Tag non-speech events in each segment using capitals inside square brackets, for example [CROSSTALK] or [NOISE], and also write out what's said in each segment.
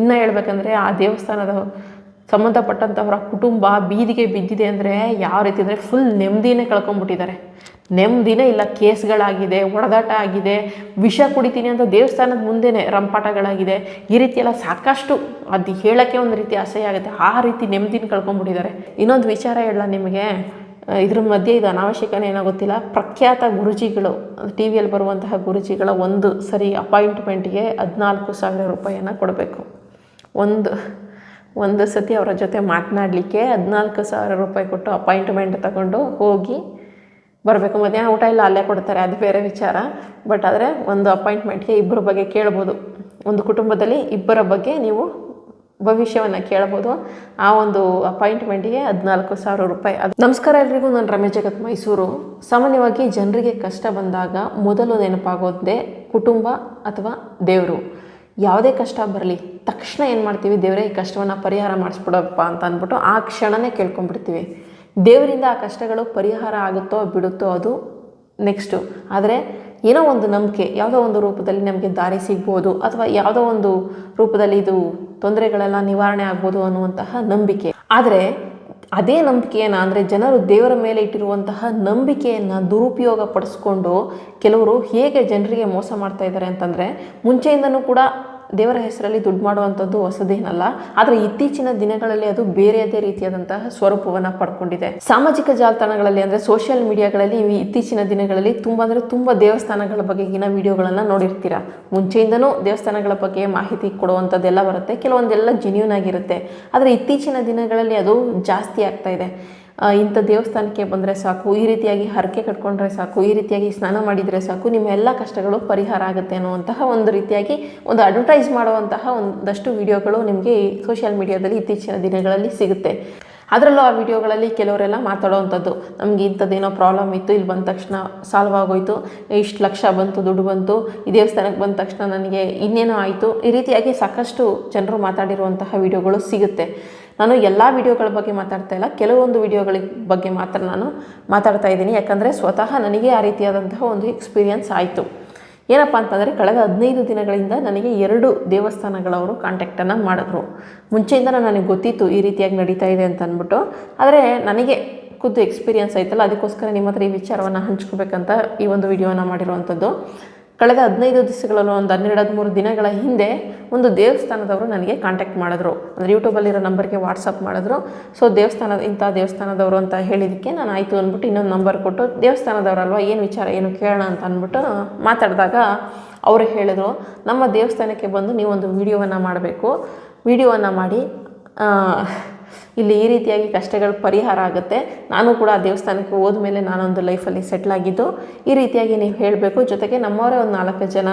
ಇನ್ನು ಹೇಳ್ಬೇಕಂದ್ರೆ ಆ ದೇವಸ್ಥಾನದ ಸಂಬಂಧಪಟ್ಟಂಥವರ ಕುಟುಂಬ ಬೀದಿಗೆ ಬಿದ್ದಿದೆ ಅಂದರೆ ಯಾವ ರೀತಿ ಅಂದರೆ ಫುಲ್ ನೆಮ್ಮದಿನೇ ಕಳ್ಕೊಂಡ್ಬಿಟ್ಟಿದ್ದಾರೆ ನೆಮ್ಮದಿನೇ ಇಲ್ಲ, ಕೇಸ್ಗಳಾಗಿದೆ ಹೊಡೆದಾಟ ಆಗಿದೆ, ವಿಷ ಕುಡಿತೀನಿ ಅಂತ ದೇವಸ್ಥಾನದ ಮುಂದೆನೇ ರಂಪಾಟಗಳಾಗಿದೆ. ಈ ರೀತಿ ಸಾಕಷ್ಟು ಅದು ಹೇಳೋಕ್ಕೆ ಒಂದು ರೀತಿ ಅಸಹ್ಯ ಆಗುತ್ತೆ. ಆ ರೀತಿ ನೆಮ್ಮದಿನ ಕಳ್ಕೊಂಡ್ಬಿಟ್ಟಿದ್ದಾರೆ ಇನ್ನೊಂದು ವಿಚಾರ ಹೇಳಲ್ಲ ನಿಮಗೆ? ಇದ್ರ ಮಧ್ಯೆ ಇದು ಅನಾವಶ್ಯಕನೇ ಏನೋ ಗೊತ್ತಿಲ್ಲ. ಪ್ರಖ್ಯಾತ ಗುರುಜಿಗಳು ಟಿ ವಿಯಲ್ಲಿ ಬರುವಂತಹ ಗುರುಜಿಗಳ ಒಂದು ಸರಿ ಅಪಾಯಿಂಟ್ಮೆಂಟ್ಗೆ ಹದಿನಾಲ್ಕು ಸಾವಿರ ರೂಪಾಯಿಯನ್ನು ಕೊಡಬೇಕು. ಒಂದು ಒಂದು ಸತಿ ಅವರ ಜೊತೆ ಮಾತನಾಡಲಿಕ್ಕೆ ಹದಿನಾಲ್ಕು ಸಾವಿರ ರೂಪಾಯಿ ಕೊಟ್ಟು ಅಪಾಯಿಂಟ್ಮೆಂಟ್ ತಗೊಂಡು ಹೋಗಿ ಬರಬೇಕು. ಮಧ್ಯಾಹ್ನ ಊಟ ಇಲ್ಲ, ಅಲ್ಲೇ ಕೊಡ್ತಾರೆ. ಅದು ಬೇರೆ ವಿಚಾರ. ಬಟ್ ಆದರೆ ಒಂದು ಅಪಾಯಿಂಟ್ಮೆಂಟ್ಗೆ ಇಬ್ಬರ ಬಗ್ಗೆ ಕೇಳ್ಬೋದು. ಒಂದು ಕುಟುಂಬದಲ್ಲಿ ಇಬ್ಬರ ಬಗ್ಗೆ ನೀವು ಭವಿಷ್ಯವನ್ನು ಕೇಳ್ಬೋದು. ಆ ಒಂದು ಅಪಾಯಿಂಟ್ಮೆಂಟಿಗೆ ಹದಿನಾಲ್ಕು ಸಾವಿರ ರೂಪಾಯಿ. ಅದು ನಮಸ್ಕಾರ ಎಲ್ರಿಗೂ. ನಾನು ರಮೇಶ್ ಜಗತ್ ಮೈಸೂರು. ಸಾಮಾನ್ಯವಾಗಿ ಜನರಿಗೆ ಕಷ್ಟ ಬಂದಾಗ ಮೊದಲು ನೆನಪಾಗೋದೇ ಕುಟುಂಬ ಅಥವಾ ದೇವರು. ಯಾವುದೇ ಕಷ್ಟ ಬರಲಿ, ತಕ್ಷಣ ಏನು ಮಾಡ್ತೀವಿ? ದೇವರೇ, ಈ ಕಷ್ಟವನ್ನು ಪರಿಹಾರ ಮಾಡಿಸ್ಬಿಡಪ್ಪ ಅಂತ ಅಂದ್ಬಿಟ್ಟು ಆ ಕ್ಷಣನೇ ಕೇಳ್ಕೊಂಡ್ಬಿಡ್ತೀವಿ. ದೇವರಿಂದ ಆ ಕಷ್ಟಗಳು ಪರಿಹಾರ ಆಗುತ್ತೋ ಬಿಡುತ್ತೋ ಅದು ನೆಕ್ಸ್ಟು ಆದರೆ ಏನೋ ಒಂದು ನಂಬಿಕೆ, ಯಾವುದೋ ಒಂದು ರೂಪದಲ್ಲಿ ನಮಗೆ ದಾರಿ ಸಿಗ್ಬೋದು, ಅಥವಾ ಯಾವುದೋ ಒಂದು ರೂಪದಲ್ಲಿ ಇದು ತೊಂದರೆಗಳೆಲ್ಲ ನಿವಾರಣೆ ಆಗ್ಬೋದು ಅನ್ನುವಂತಹ ನಂಬಿಕೆ. ಆದರೆ ಅದೇ ನಂಬಿಕೆಯನ್ನು ಅಂದರೆ ಜನರು ದೇವರ ಮೇಲೆ ಇಟ್ಟಿರುವಂತಹ ನಂಬಿಕೆಯನ್ನು ದುರುಪಯೋಗ ಪಡಿಸ್ಕೊಂಡು ಕೆಲವರು ಹೇಗೆ ಜನರಿಗೆ ಮೋಸ ಮಾಡ್ತಾ ಇದ್ದಾರೆ ಅಂತಂದರೆ ಮುಂಚೆಯಿಂದನೂ ಕೂಡ ದೇವರ ಹೆಸರಲ್ಲಿ ದುಡ್ಡು ಮಾಡುವಂಥದ್ದು ಹೊಸದೇನಲ್ಲ, ಆದರೆ ಇತ್ತೀಚಿನ ದಿನಗಳಲ್ಲಿ ಅದು ಬೇರೆಯದೇ ರೀತಿಯಾದಂತಹ ಸ್ವರೂಪವನ್ನು ಪಡ್ಕೊಂಡಿದೆ. ಸಾಮಾಜಿಕ ಜಾಲತಾಣಗಳಲ್ಲಿ ಅಂದರೆ ಸೋಷಿಯಲ್ ಮೀಡಿಯಾಗಳಲ್ಲಿ ಇತ್ತೀಚಿನ ದಿನಗಳಲ್ಲಿ ತುಂಬ ಅಂದರೆ ತುಂಬ ದೇವಸ್ಥಾನಗಳ ಬಗೆಗಿನ ವಿಡಿಯೋಗಳನ್ನು ನೋಡಿರ್ತೀರ? ಮುಂಚೆಯಿಂದನೂ ದೇವಸ್ಥಾನಗಳ ಬಗ್ಗೆ ಮಾಹಿತಿ ಕೊಡುವಂಥದ್ದೆಲ್ಲ ಬರುತ್ತೆ, ಕೆಲವೊಂದೆಲ್ಲ ಜೆನ್ಯೂನ್ ಆಗಿರುತ್ತೆ. ಆದರೆ ಇತ್ತೀಚಿನ ದಿನಗಳಲ್ಲಿ ಅದು ಜಾಸ್ತಿ ಆಗ್ತಾ ಇದೆ. ಇಂಥ ದೇವಸ್ಥಾನಕ್ಕೆ ಬಂದರೆ ಸಾಕು, ಈ ರೀತಿಯಾಗಿ ಹರಕೆ ಕಟ್ಕೊಂಡ್ರೆ ಸಾಕು, ಈ ರೀತಿಯಾಗಿ ಸ್ನಾನ ಮಾಡಿದರೆ ಸಾಕು, ನಿಮ್ಮ ಎಲ್ಲ ಕಷ್ಟಗಳು ಪರಿಹಾರ ಆಗುತ್ತೆ ಅನ್ನುವಂತಹ ಒಂದು ರೀತಿಯಾಗಿ ಒಂದು ಅಡ್ವರ್ಟೈಸ್ ಮಾಡುವಂತಹ ಒಂದಷ್ಟು ವಿಡಿಯೋಗಳು ನಿಮಗೆ ಸೋಷಿಯಲ್ ಮೀಡಿಯಾದಲ್ಲಿ ಇತ್ತೀಚಿನ ದಿನಗಳಲ್ಲಿ ಸಿಗುತ್ತೆ. ಅದರಲ್ಲೂ ಆ ವಿಡಿಯೋಗಳಲ್ಲಿ ಕೆಲವರೆಲ್ಲ ಮಾತಾಡೋವಂಥದ್ದು, ನಮಗೆ ಇಂಥದ್ದೇನೋ ಪ್ರಾಬ್ಲಮ್ ಇತ್ತು, ಇಲ್ಲಿ ಬಂದ ತಕ್ಷಣ ಸಾಲ್ವ್ ಆಗೋಯ್ತು, ಇಷ್ಟು ಲಕ್ಷ ಬಂತು, ದುಡ್ಡು ಬಂತು, ಈ ದೇವಸ್ಥಾನಕ್ಕೆ ಬಂದ ತಕ್ಷಣ ನನಗೆ ಇನ್ನೇನೋ ಆಯಿತು, ಈ ರೀತಿಯಾಗಿ ಸಾಕಷ್ಟು ಜನರು ಮಾತಾಡಿರುವಂತಹ ವಿಡಿಯೋಗಳು ಸಿಗುತ್ತೆ. ನಾನು ಎಲ್ಲ ವಿಡಿಯೋಗಳ ಬಗ್ಗೆ ಮಾತಾಡ್ತಾ ಇಲ್ಲ, ಕೆಲವೊಂದು ವಿಡಿಯೋಗಳ ಬಗ್ಗೆ ಮಾತ್ರ ನಾನು ಮಾತಾಡ್ತಾ ಇದ್ದೀನಿ. ಯಾಕಂದರೆ ಸ್ವತಃ ನನಗೆ ಆ ರೀತಿಯಾದಂತಹ ಒಂದು ಎಕ್ಸ್ಪೀರಿಯನ್ಸ್ ಆಯಿತು. ಏನಪ್ಪ ಅಂತಂದರೆ ಕಳೆದ ಹದಿನೈದು ದಿನಗಳಿಂದ ನನಗೆ ಎರಡು ದೇವಸ್ಥಾನಗಳವರು ಕಾಂಟ್ಯಾಕ್ಟನ್ನು ಮಾಡಿದ್ರು. ಮುಂಚೆಯಿಂದ ನನಗೆ ಗೊತ್ತಿತ್ತು ಈ ರೀತಿಯಾಗಿ ನಡೀತಾ ಇದೆ ಅಂತ ಅಂದ್ಬಿಟ್ಟು. ಆದರೆ ನನಗೆ ಖುದ್ದು ಎಕ್ಸ್ಪೀರಿಯನ್ಸ್ ಆಯ್ತಲ್ಲ, ಅದಕ್ಕೋಸ್ಕರ ನಿಮ್ಮ ಹತ್ರ ಈ ವಿಚಾರವನ್ನು ಹಂಚ್ಕೋಬೇಕಂತ ಈ ಒಂದು ವಿಡಿಯೋನ ಮಾಡಿರುವಂಥದ್ದು ಕಳೆದ ಹದಿನೈದು ದಿವಸಗಳಲ್ಲೂ ಒಂದು ಹನ್ನೆರಡು ಹದಿಮೂರು ದಿನಗಳ ಹಿಂದೆ ಒಂದು ದೇವಸ್ಥಾನದವರು ನನಗೆ ಕಾಂಟ್ಯಾಕ್ಟ್ ಮಾಡಿದ್ರು. ಅಂದರೆ ಯೂಟ್ಯೂಬಲ್ಲಿರೋ ನಂಬರ್ಗೆ ವಾಟ್ಸಪ್ ಮಾಡಿದ್ರು. ಸೊ ದೇವಸ್ಥಾನದ, ಇಂಥ ದೇವಸ್ಥಾನದವರು ಅಂತ ಹೇಳಿದ್ದಕ್ಕೆ ನಾನು ಆಯಿತು ಅಂದ್ಬಿಟ್ಟು ಇನ್ನೊಂದು ನಂಬರ್ ಕೊಟ್ಟು, ದೇವಸ್ಥಾನದವರಲ್ವ, ಏನು ವಿಚಾರ, ಏನು ಕೇಳೋಣ ಅಂತ ಅಂದ್ಬಿಟ್ಟು ಮಾತಾಡಿದಾಗ ಅವರು ಹೇಳಿದರು, ನಮ್ಮ ದೇವಸ್ಥಾನಕ್ಕೆ ಬಂದು ನೀವೊಂದು ವಿಡಿಯೋವನ್ನು ಮಾಡಬೇಕು. ವಿಡಿಯೋವನ್ನು ಮಾಡಿ ಇಲ್ಲಿ ಈ ರೀತಿಯಾಗಿ ಕಷ್ಟಗಳು ಪರಿಹಾರ ಆಗುತ್ತೆ. ನಾನು ಕೂಡ ಆ ದೇವಸ್ಥಾನಕ್ಕೆ ಹೋದ್ಮೇಲೆ ನಾನೊಂದು ಲೈಫಲ್ಲಿ ಸೆಟ್ಲ್ ಆಗಿದ್ದು, ಈ ರೀತಿಯಾಗಿ ನೀವು ಹೇಳಬೇಕು. ಜೊತೆಗೆ ನಮ್ಮವರೇ ಒಂದು ನಾಲ್ಕು ಜನ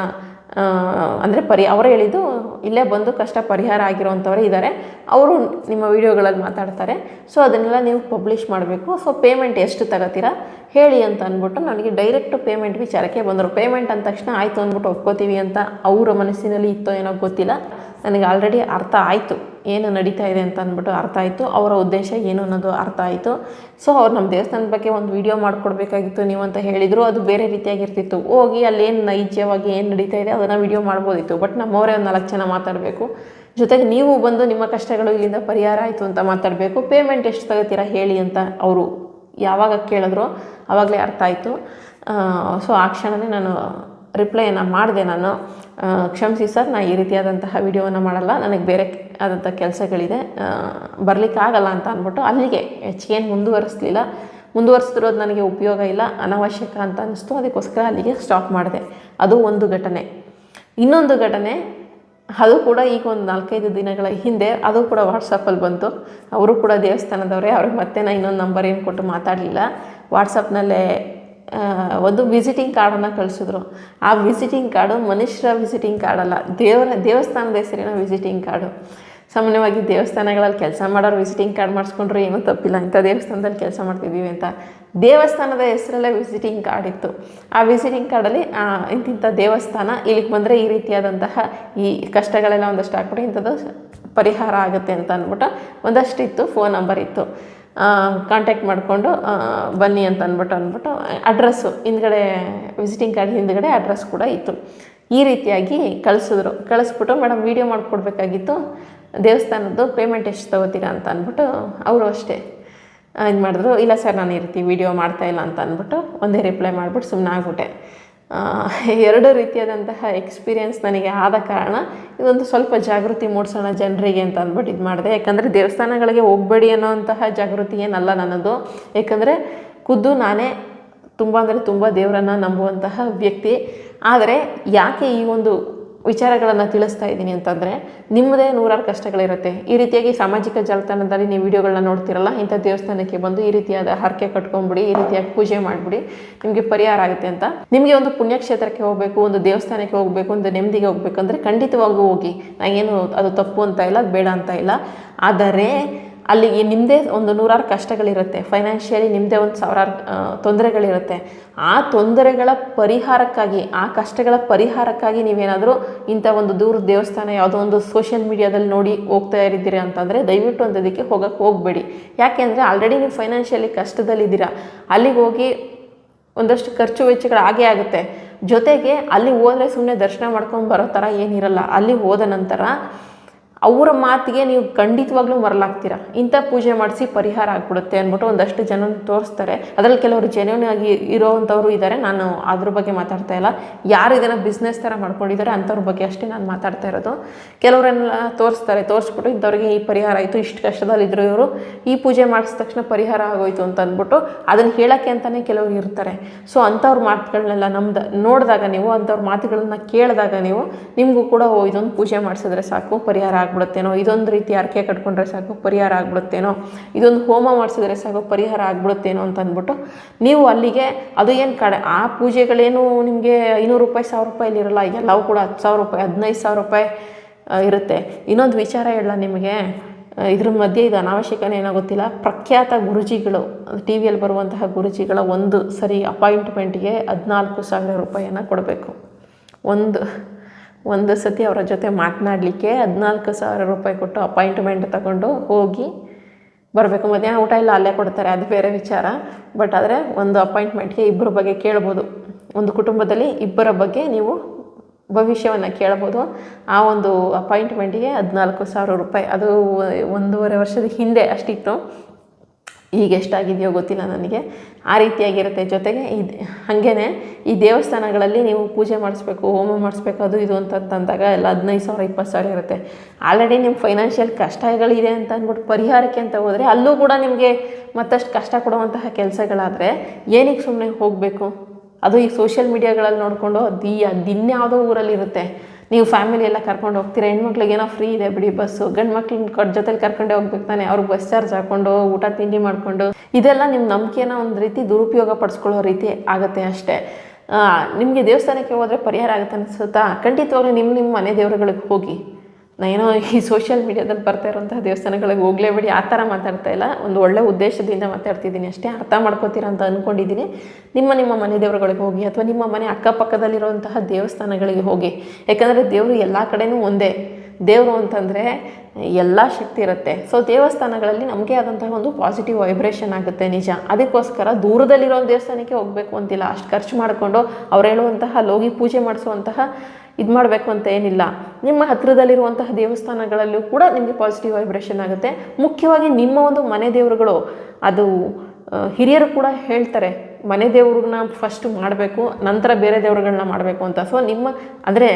ಅಂದರೆ ಪರಿ, ಅವರೇ ಹೇಳಿದ್ದು, ಇಲ್ಲೇ ಬಂದು ಕಷ್ಟ ಪರಿಹಾರ ಆಗಿರೋವಂಥವರೇ ಇದ್ದಾರೆ ಅವರು ನಿಮ್ಮ ವಿಡಿಯೋಗಳಲ್ಲಿ ಮಾತಾಡ್ತಾರೆ. ಸೊ ಅದನ್ನೆಲ್ಲ ನೀವು ಪಬ್ಲಿಷ್ ಮಾಡಬೇಕು. ಸೊ ಪೇಮೆಂಟ್ ಎಷ್ಟು ತಗೋತೀರಾ? ಹೇಳಿ ಅಂತ ಅಂದ್ಬಿಟ್ಟು ನನಗೆ ಡೈರೆಕ್ಟ್ ಪೇಮೆಂಟ್ ವಿಚಾರಕ್ಕೆ ಬಂದರು. ಪೇಮೆಂಟ್ ಅಂದ ತಕ್ಷಣ ಆಯಿತು ಅಂದ್ಬಿಟ್ಟು ಒಪ್ಕೋತೀವಿ ಅಂತ ಅವರ ಮನಸ್ಸಿನಲ್ಲಿ ಇತ್ತೋ ಏನೋ ಗೊತ್ತಿಲ್ಲ. ನನಗೆ ಆಲ್ರೆಡಿ ಅರ್ಥ ಆಯಿತು. ಏನು ನಡೀತಾ ಇದೆ ಅಂತ ಅಂದ್ಬಿಟ್ಟು ಅರ್ಥ ಆಯಿತು. ಅವರ ಉದ್ದೇಶ ಏನು ಅನ್ನೋದು ಅರ್ಥ ಆಯಿತು. ಸೊ ಅವ್ರು ನಮ್ಮ ದೇವಸ್ಥಾನದ ಬಗ್ಗೆ ಒಂದು ವಿಡಿಯೋ ಮಾಡಿಕೊಡ್ಬೇಕಾಗಿತ್ತು ನೀವು ಅಂತ ಹೇಳಿದರು. ಅದು ಬೇರೆ ರೀತಿಯಾಗಿರ್ತಿತ್ತು. ಹೋಗಿ ಅಲ್ಲೇನು ನೈಜವಾಗಿ ಏನು ನಡೀತಾ ಇದೆ ಅದನ್ನು ವಿಡಿಯೋ ಮಾಡ್ಬೋದಿತ್ತು. ಬಟ್ ನಮ್ಮವರೇ ಒಂದು ನಾಲ್ಕು ಜನ ಮಾತಾಡಬೇಕು. ಜೊತೆಗೆ ನೀವು ಬಂದು ನಿಮ್ಮ ಕಷ್ಟಗಳು ಇಲ್ಲಿಂದ ಪರಿಹಾರ ಆಯಿತು ಅಂತ ಮಾತಾಡಬೇಕು. ಪೇಮೆಂಟ್ ಎಷ್ಟು ತಗೋತೀರಾ ಹೇಳಿ ಅಂತ ಅವರು ಯಾವಾಗ ಕೇಳಿದ್ರು ಆವಾಗಲೇ ಅರ್ಥ ಆಯಿತು. ಸೊ ಆ ಕ್ಷಣವೇ ನಾನು ರಿಪ್ಲೈಯನ್ನು ಮಾಡಿದೆ ನಾನು. ಕ್ಷಮಿಸಿ ಸರ್ ನಾನು ಈ ರೀತಿಯಾದಂತಹ ವಿಡಿಯೋವನ್ನು ಮಾಡಲ್ಲ. ನನಗೆ ಬೇರೆ ಆದಂಥ ಕೆಲಸಗಳಿದೆ. ಬರಲಿಕ್ಕಾಗಲ್ಲ ಅಂತ ಅಂದ್ಬಿಟ್ಟು ಅಲ್ಲಿಗೆ ಹೆಚ್ಚಿಗೇನು ಮುಂದುವರಿಸಲಿಲ್ಲ. ಮುಂದುವರಿಸ್ತಿರೋದು ನನಗೆ ಉಪಯೋಗ ಇಲ್ಲ, ಅನವಶ್ಯಕ ಅಂತ ಅನ್ನಿಸ್ತು. ಅದಕ್ಕೋಸ್ಕರ ಅಲ್ಲಿಗೆ ಸ್ಟಾಪ್ ಮಾಡಿದೆ. ಅದು ಒಂದು ಘಟನೆ. ಇನ್ನೊಂದು ಘಟನೆ, ಅದು ಕೂಡ ಈಗ ಒಂದು ನಾಲ್ಕೈದು ದಿನಗಳ ಹಿಂದೆ, ಅದು ಕೂಡ ವಾಟ್ಸಪ್ಪಲ್ಲಿ ಬಂತು. ಅವರು ಕೂಡ ದೇವಸ್ಥಾನದವರೇ, ಅವ್ರಿಗೆ ಮತ್ತೆ ನಾನು ಇನ್ನೊಂದು ನಂಬರ್ ಏನು ಕೊಟ್ಟು ಮಾತಾಡಲಿಲ್ಲ. ವಾಟ್ಸಪ್ನಲ್ಲೇ ಒಂದು ವಿಸಿಟಿಂಗ್ ಕಾರ್ಡನ್ನು ಕಳಿಸಿದ್ರು. ಆ ವಿಸಿಟಿಂಗ್ ಕಾರ್ಡು ಮನುಷ್ಯರ ವಿಸಿಟಿಂಗ್ ಕಾರ್ಡಲ್ಲ ದೇವರ, ದೇವಸ್ಥಾನದ ಹೆಸರಿನ ವಿಸಿಟಿಂಗ್ ಕಾರ್ಡು ಸಾಮಾನ್ಯವಾಗಿ ದೇವಸ್ಥಾನಗಳಲ್ಲಿ ಕೆಲಸ ಮಾಡೋರು ವಿಸಿಟಿಂಗ್ ಕಾರ್ಡ್ ಮಾಡಿಸ್ಕೊಂಡ್ರೆ ಏನೂ ತಪ್ಪಿಲ್ಲ. ಇಂಥ ದೇವಸ್ಥಾನದಲ್ಲಿ ಕೆಲಸ ಮಾಡ್ತಿದ್ದೀವಿ ಅಂತ ದೇವಸ್ಥಾನದ ಹೆಸರಲ್ಲೇ ವಿಸಿಟಿಂಗ್ ಕಾರ್ಡ್ ಇತ್ತು. ಆ ವಿಸಿಟಿಂಗ್ ಕಾರ್ಡಲ್ಲಿ ಇಂತಿಂಥ ದೇವಸ್ಥಾನ ಇಲ್ಲಿಗೆ ಬಂದರೆ ಈ ರೀತಿಯಾದಂತಹ ಈ ಕಷ್ಟಗಳೆಲ್ಲ ಒಂದಷ್ಟು ಹಾಕ್ಬಿಟ್ಟು ಇಂಥದ್ದು ಪರಿಹಾರ ಆಗುತ್ತೆ ಅಂತ ಅಂದ್ಬಿಟ್ಟು ಒಂದಷ್ಟು ಇತ್ತು ಫೋನ್ ನಂಬರ್ ಇತ್ತು ಕಾಂಟ್ಯಾಕ್ಟ್ ಮಾಡಿಕೊಂಡು ಬನ್ನಿ ಅಂತ ಅಂದ್ಬಿಟ್ಟು ಅಂದ್ಬಿಟ್ಟು ಅಡ್ರೆಸ್ಸು ಹಿಂದ್ಗಡೆ ವಿಸಿಟಿಂಗ್ ಕಾರ್ಡ್ ಹಿಂದ್ಗಡೆ ಅಡ್ರೆಸ್ ಕೂಡ ಇತ್ತು. ಈ ರೀತಿಯಾಗಿ ಕಳಿಸಿದ್ರು. ಕಳಿಸ್ಬಿಟ್ಟು ಮೇಡಮ್ ವೀಡಿಯೋ ಮಾಡಿಕೊಡ್ಬೇಕಾಗಿತ್ತು. ದೇವಸ್ಥಾನದ್ದು ಪೇಮೆಂಟ್ ಎಷ್ಟು ತೊಗೋತೀರಾ ಅಂತ ಅಂದ್ಬಿಟ್ಟು ಅವರು ಅಷ್ಟೇ ಇದು ಮಾಡಿದ್ರು. ಇಲ್ಲ ಸರ್, ನಾನು ಈ ರೀತಿ ವೀಡಿಯೋ ಮಾಡ್ತಾಯಿಲ್ಲ ಅಂತ ಅಂದ್ಬಿಟ್ಟು ಒಂದೇ ರಿಪ್ಲೈ ಮಾಡಿಬಿಟ್ಟು ಸುಮ್ಮನೆ ಆಗ್ಬಿಟ್ಟೆ. ಎರಡು ರೀತಿಯಾದಂತಹ ಎಕ್ಸ್ಪೀರಿಯೆನ್ಸ್ ನನಗೆ ಆದ ಕಾರಣ ಇದೊಂದು ಸ್ವಲ್ಪ ಜಾಗೃತಿ ಮೂಡಿಸೋಣ ಜನರಿಗೆ ಅಂತ ಅಂದ್ಬಿಟ್ಟು ಇದು ಮಾಡಿದೆ. ಯಾಕಂದರೆ ದೇವಸ್ಥಾನಗಳಿಗೆ ಹೋಗಬೇಡಿ ಅನ್ನೋಂತಹ ಜಾಗೃತಿ ಏನಲ್ಲ ನನ್ನದು. ಯಾಕಂದರೆ ಖುದ್ದು ನಾನೇ ತುಂಬ ಅಂದರೆ ತುಂಬ ದೇವರನ್ನು ನಂಬುವಂತಹ ವ್ಯಕ್ತಿ. ಆದರೆ ಯಾಕೆ ಈ ಒಂದು ವಿಚಾರಗಳನ್ನು ತಿಳಿಸ್ತಾ ಇದ್ದೀನಿ ಅಂತಂದರೆ, ನಿಮ್ಮದೇ ನೂರಾರು ಕಷ್ಟಗಳಿರುತ್ತೆ. ಈ ರೀತಿಯಾಗಿ ಸಾಮಾಜಿಕ ಜಾಲತಾಣದಲ್ಲಿ ನೀವು ವಿಡಿಯೋಗಳನ್ನ ನೋಡ್ತಿರಲ್ಲ, ಇಂಥ ದೇವಸ್ಥಾನಕ್ಕೆ ಬಂದು ಈ ರೀತಿಯಾದ ಹರಕೆ ಕಟ್ಕೊಂಡ್ಬಿಡಿ ಈ ರೀತಿಯಾಗಿ ಪೂಜೆ ಮಾಡಿಬಿಡಿ, ನಿಮಗೆ ಪರಿಹಾರ ಆಗುತ್ತೆ ಅಂತ. ನಿಮಗೆ ಒಂದು ಪುಣ್ಯಕ್ಷೇತ್ರಕ್ಕೆ ಹೋಗಬೇಕು, ಒಂದು ದೇವಸ್ಥಾನಕ್ಕೆ ಹೋಗಬೇಕು, ಒಂದು ನೆಮ್ಮದಿಗೆ ಹೋಗ್ಬೇಕು ಅಂದರೆ ಖಂಡಿತವಾಗೂ ಹೋಗಿ. ನಾನೇನು ಅದು ತಪ್ಪು ಅಂತ ಇಲ್ಲ ಬೇಡ ಅಂತ ಇಲ್ಲ. ಆದರೆ ಅಲ್ಲಿಗೆ ನಿಮ್ಮದೇ ಒಂದು ನೂರಾರು ಕಷ್ಟಗಳಿರುತ್ತೆ. ಫೈನಾನ್ಷಿಯಲಿ ನಿಮ್ಮದೇ ಒಂದು ಸಾವಿರಾರು ತೊಂದರೆಗಳಿರುತ್ತೆ. ಆ ತೊಂದರೆಗಳ ಪರಿಹಾರಕ್ಕಾಗಿ, ಆ ಕಷ್ಟಗಳ ಪರಿಹಾರಕ್ಕಾಗಿ ನೀವೇನಾದರೂ ಇಂಥ ಒಂದು ದೂರ ದೇವಸ್ಥಾನ, ಯಾವುದೋ ಒಂದು ಸೋಷಿಯಲ್ ಮೀಡಿಯಾದಲ್ಲಿ ನೋಡಿ ಹೋಗ್ತಾ ಇದ್ದೀರಿ ಅಂತಂದರೆ ದಯವಿಟ್ಟು ಅಂಥದಕ್ಕೆ ಹೋಗಕ್ಕೆ ಹೋಗಬೇಡಿ. ಯಾಕೆಂದರೆ ಆಲ್ರೆಡಿ ನೀವು ಫೈನಾನ್ಷಿಯಲಿ ಕಷ್ಟದಲ್ಲಿದ್ದೀರಾ. ಅಲ್ಲಿಗೆ ಹೋಗಿ ಒಂದಷ್ಟು ಖರ್ಚು ವೆಚ್ಚಗಳು ಆಗೇ ಆಗುತ್ತೆ. ಜೊತೆಗೆ ಅಲ್ಲಿ ಹೋದರೆ ಸುಮ್ಮನೆ ದರ್ಶನ ಮಾಡ್ಕೊಂಡು ಬರೋ ಥರ ಏನಿರಲ್ಲ. ಅಲ್ಲಿ ಹೋದ ನಂತರ ಅವರ ಮಾತಿಗೆ ನೀವು ಖಂಡಿತವಾಗ್ಲೂ ಮರಲಾಗ್ತೀರ ಇಂಥ ಪೂಜೆ ಮಾಡಿಸಿ ಪರಿಹಾರ ಆಗ್ಬಿಡುತ್ತೆ ಅಂದ್ಬಿಟ್ಟು ಒಂದಷ್ಟು ಜನ ತೋರಿಸ್ತಾರೆ. ಅದರಲ್ಲಿ ಕೆಲವರು ಜೆನ್ಯೂನ್ ಆಗಿ ಇರೋವಂಥವ್ರು ಇದ್ದಾರೆ. ನಾನು ಅದ್ರ ಬಗ್ಗೆ ಮಾತಾಡ್ತಾ ಇಲ್ಲ. ಯಾರು ಇದನ್ನು ಬಿಸ್ನೆಸ್ ಥರ ಮಾಡ್ಕೊಂಡಿದ್ದಾರೆ ಅಂಥವ್ರ ಬಗ್ಗೆ ಅಷ್ಟೇ ನಾನು ಮಾತಾಡ್ತಾ ಇರೋದು. ಕೆಲವರೆಲ್ಲ ತೋರಿಸ್ತಾರೆ. ತೋರಿಸ್ಬಿಟ್ಟು ಇಂಥವ್ರಿಗೆ ಈ ಪರಿಹಾರ ಆಯಿತು, ಇಷ್ಟು ಕಷ್ಟದಲ್ಲಿದ್ದರು ಇವರು. ಈ ಪೂಜೆ ಮಾಡಿಸಿದ ತಕ್ಷಣ ಪರಿಹಾರ ಆಗೋಯ್ತು ಅಂತ ಅಂದ್ಬಿಟ್ಟು ಅದನ್ನು ಹೇಳೋಕ್ಕೆ ಅಂತಲೇ ಕೆಲವರು ಇರ್ತಾರೆ. ಸೊ ಅಂಥವ್ರ ಮಾತುಗಳನ್ನೆಲ್ಲ ನಮ್ದು, ನೋಡಿದಾಗ ನೀವು ಅಂಥವ್ರ ಮಾತುಗಳನ್ನ ಕೇಳಿದಾಗ ನೀವು, ನಿಮಗೂ ಕೂಡ ಇದೊಂದು ಪೂಜೆ ಮಾಡಿಸಿದ್ರೆ ಸಾಕು, ಪರಿಹಾರ ಆಗ್ಬಿಡುತ್ತೇನೋ, ಇದೊಂದು ರೀತಿ ಅರ್ಕೆ ಕಟ್ಕೊಂಡ್ರೆ ಸಾಕು, ಪರಿಹಾರ ಆಗ್ಬಿಡುತ್ತೇನೋ, ಇದೊಂದು ಹೋಮ ಮಾಡಿಸಿದ್ರೆ ಸಾಕು, ಪರಿಹಾರ ಆಗ್ಬಿಡುತ್ತೇನೋ ಅಂತ ಅಂದ್ಬಿಟ್ಟು ನೀವು ಅಲ್ಲಿಗೆ, ಅದು ಏನು ಕಡೆ, ಆ ಪೂಜೆಗಳೇನು ನಿಮಗೆ ಐನೂರು ರೂಪಾಯಿ, ಸಾವಿರ ಇರಲ್ಲ ಎಲ್ಲವೂ ಕೂಡ ಹತ್ತು ಸಾವಿರ ರೂಪಾಯಿ, ಹದಿನೈದು ಸಾವಿರ ರೂಪಾಯಿ ಇರುತ್ತೆ. ಇನ್ನೊಂದು ವಿಚಾರ ಹೇಳಲ್ಲ ನಿಮಗೆ ಇದ್ರ ಮಧ್ಯೆ ಇದು, ಅನಾವಶ್ಯಕನೇ ಏನೋ ಗೊತ್ತಿಲ್ಲ, ಪ್ರಖ್ಯಾತ ಗುರುಜಿಗಳು, ಟಿ ವಿಯಲ್ಲಿ ಬರುವಂತಹ ಗುರುಜಿಗಳ ಒಂದು ಸರಿ ಅಪಾಯಿಂಟ್ಮೆಂಟ್ಗೆ ಹದಿನಾಲ್ಕು ಸಾವಿರ ರೂಪಾಯಿಯನ್ನು ಕೊಡಬೇಕು. ಒಂದು ಒಂದು ಸತಿ ಅವರ ಜೊತೆ ಮಾತನಾಡಲಿಕ್ಕೆ ಹದಿನಾಲ್ಕು ಸಾವಿರ ರೂಪಾಯಿ ಕೊಟ್ಟು ಅಪಾಯಿಂಟ್ಮೆಂಟ್ ತಗೊಂಡು ಹೋಗಿ ಬರಬೇಕು. ಮಧ್ಯಾಹ್ನ ಊಟ ಇಲ್ಲ ಅಲ್ಲೇ ಕೊಡ್ತಾರೆ, ಅದು ಬೇರೆ ವಿಚಾರ. ಬಟ್ ಆದರೆ ಒಂದು ಅಪಾಯಿಂಟ್ಮೆಂಟ್ಗೆ ಇಬ್ಬರ ಬಗ್ಗೆ ಕೇಳ್ಬೋದು. ಒಂದು ಕುಟುಂಬದಲ್ಲಿ ಇಬ್ಬರ ಬಗ್ಗೆ ನೀವು ಭವಿಷ್ಯವನ್ನು ಕೇಳ್ಬೋದು. ಆ ಒಂದು ಅಪಾಯಿಂಟ್ಮೆಂಟಿಗೆ ಹದಿನಾಲ್ಕು ಸಾವಿರ ರೂಪಾಯಿ. ಅದು ಒಂದೂವರೆ ವರ್ಷದ ಹಿಂದೆ ಅಷ್ಟಿತ್ತು. ಈಗ ಎಷ್ಟಾಗಿದೆಯೋ ಗೊತ್ತಿಲ್ಲ ನನಗೆ. ಆ ರೀತಿಯಾಗಿರುತ್ತೆ. ಜೊತೆಗೆ ಇದು ಹಾಗೇ ಈ ದೇವಸ್ಥಾನಗಳಲ್ಲಿ ನೀವು ಪೂಜೆ ಮಾಡಿಸ್ಬೇಕು, ಹೋಮ ಮಾಡಿಸ್ಬೇಕು, ಅದು ಇದು ಅಂತಂದಾಗ ಎಲ್ಲ ಹದಿನೈದು ಸಾವಿರ, ಇಪ್ಪತ್ತು ಸಾವಿರ ಇರುತ್ತೆ. ಆಲ್ರೆಡಿ ನಿಮ್ಮ ಫೈನಾನ್ಷಿಯಲ್ ಕಷ್ಟಗಳಿದೆ ಅಂತ ಅಂದ್ಬಿಟ್ಟು ಪರಿಹಾರಕ್ಕೆ ಅಂತ ಹೋದರೆ ಅಲ್ಲೂ ಕೂಡ ನಿಮಗೆ ಮತ್ತಷ್ಟು ಕಷ್ಟ ಕೊಡುವಂತಹ ಕೆಲಸಗಳಾದರೆ ಏನಕ್ಕೆ ಸುಮ್ಮನೆ ಹೋಗಬೇಕು? ಅದು ಈ ಸೋಷಿಯಲ್ ಮೀಡಿಯಾಗಳಲ್ಲಿ ನೋಡಿಕೊಂಡು ಅದು ಅದಿನ್ಯಾವುದೋ ಊರಲ್ಲಿ ಇರುತ್ತೆ ನೀವು ಫ್ಯಾಮಿಲಿ ಎಲ್ಲ ಕರ್ಕೊಂಡು ಹೋಗ್ತೀರಾ? ಹೆಣ್ಮಕ್ಳಿಗೆ ಏನೋ ಫ್ರೀ ಇದೆ, ಬಿಡಿ ಬಸ್ಸು ಗಂಡು ಮಕ್ಳನ್ನ ಜೊತೆಲಿ ಕರ್ಕೊಂಡೆ ಹೋಗ್ಬೇಕು ತಾನೆ. ಅವ್ರಿಗೆ ಬಸ್ ಚಾರ್ಜ್ ಹಾಕೊಂಡು, ಊಟ, ತಿಂಡಿ ಮಾಡಿಕೊಂಡು. ಇದೆಲ್ಲ ನಿಮ್ಮ ನಂಬಿಕೆನ ಒಂದು ರೀತಿ ದುರುಪಯೋಗ ಪಡಿಸ್ಕೊಳ್ಳೋ ರೀತಿ ಆಗುತ್ತೆ ಅಷ್ಟೇ. ನಿಮಗೆ ದೇವಸ್ಥಾನಕ್ಕೆ ಹೋದರೆ ಪರಿಹಾರ ಆಗುತ್ತೆ ಅನಿಸುತ್ತಾ? ಖಂಡಿತವಾಗ್ಲೂ ನಿಮ್ಮ ನಿಮ್ಮ ಮನೆ ದೇವರುಗಳಿಗೆ ಹೋಗಿ. ನಾನೇನೋ ಈ [LAUGHS] ಸೋಷಿಯಲ್ ಮೀಡಿಯಾದಲ್ಲಿ ಬರ್ತಾ ಇರೋಂಥ ದೇವಸ್ಥಾನಗಳಿಗೆ ಹೋಗಲೇಬೇಡಿ ಆ ಥರ ಮಾತಾಡ್ತಾ ಇಲ್ಲ. ಒಂದು ಒಳ್ಳೆ ಉದ್ದೇಶದಿಂದ ಮಾತಾಡ್ತಿದ್ದೀನಿ ಅಷ್ಟೇ. ಅರ್ಥ ಮಾಡ್ಕೋತೀರ ಅಂತ ಅಂದ್ಕೊಂಡಿದ್ದೀನಿ ನಿಮ್ಮ ನಿಮ್ಮ ಮನೆ ದೇವರುಗಳಿಗೆ ಹೋಗಿ ಅಥವಾ ನಿಮ್ಮ ಮನೆ ಅಕ್ಕಪಕ್ಕದಲ್ಲಿರುವಂತಹ ದೇವಸ್ಥಾನಗಳಿಗೆ ಹೋಗಿ. ಯಾಕಂದರೆ ದೇವರು ಎಲ್ಲ ಕಡೆನೂ ಒಂದೇ. ದೇವರು ಅಂತಂದರೆ ಎಲ್ಲ ಶಕ್ತಿ ಇರುತ್ತೆ. ಸೊ ದೇವಸ್ಥಾನಗಳಲ್ಲಿ ನಮಗೆ ಆದಂತಹ ಒಂದು ಪಾಸಿಟಿವ್ ವೈಬ್ರೇಷನ್ ಆಗುತ್ತೆ ನಿಜ. ಅದಕ್ಕೋಸ್ಕರ ದೂರದಲ್ಲಿರೋ ದೇವಸ್ಥಾನಕ್ಕೆ ಹೋಗಬೇಕು ಅಂತಿಲ್ಲ. ಅಷ್ಟು ಖರ್ಚು ಮಾಡಿಕೊಂಡು ಅವ್ರು ಹೇಳುವಂತಹ ಲೋಗಿ ಪೂಜೆ ಮಾಡಿಸುವಂತಹ ಇದು ಮಾಡಬೇಕು ಅಂತ ಏನಿಲ್ಲ. ನಿಮ್ಮ ಹತ್ತಿರದಲ್ಲಿರುವಂತಹ ದೇವಸ್ಥಾನಗಳಲ್ಲೂ ಕೂಡ ನಿಮಗೆ ಪಾಸಿಟಿವ್ ವೈಬ್ರೇಷನ್ ಆಗುತ್ತೆ. ಮುಖ್ಯವಾಗಿ ನಿಮ್ಮ ಒಂದು ಮನೆ ದೇವರುಗಳು, ಅದು ಹಿರಿಯರು ಕೂಡ ಹೇಳ್ತಾರೆ, ಮನೆ ದೇವ್ರನ್ನ ಫಸ್ಟ್ ಮಾಡಬೇಕು, ನಂತರ ಬೇರೆ ದೇವ್ರುಗಳನ್ನ ಮಾಡಬೇಕು ಅಂತ. ಸೊ ನಿಮ್ಮ, ಅಂದರೆ